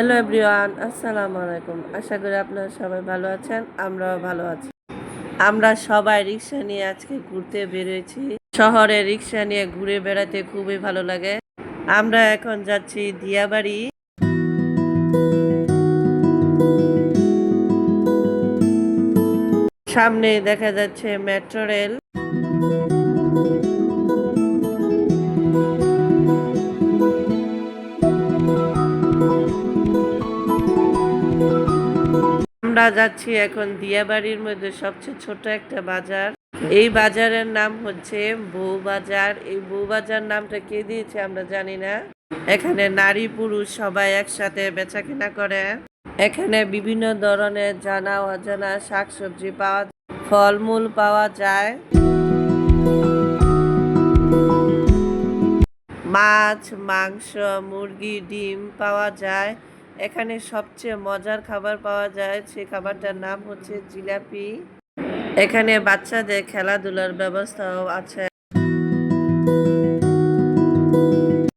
Hello everyone আসসালামু আলাইকুম আশা করি আপনারা সবাই ভালো আছেন, আমরাও ভালো আছি। আমরা সবাই রিক্সা নিয়ে আজকে ঘুরতে বেরিয়েছি। শহরে রিক্সা নিয়ে ঘুরে বেড়াতে খুবই ভালো লাগে। আমরা এখন যাচ্ছি দিয়াবাড়ি। সামনে দেখা যাচ্ছে মেট্রো রেল। আমরা যাচ্ছি এখন দিয়াবাড়ির মধ্যে সবচেয়ে ছোট একটা বাজার। এই বাজারের নাম হচ্ছে বউ বাজার এই বউ বাজার নামটা কে দিয়েছে আমরা জানি না। এখানে নারী পুরুষ সবাই একসাথে বেচা কেনা করে। এখানে বিভিন্ন ধরনের জানা অজানা শাকসবজি পাওয়া ফলমূল পাওয়া যায়। মাছ, মাংস, মুরগি, ডিম পাওয়া যায়। এখানে সবচেয়ে মজার খাবার পাওয়া যায়, সেই খাবারটার নাম হচ্ছে জিলাপি। এখানে বাচ্চাদের খেলাধুলার ব্যবস্থাও আছে।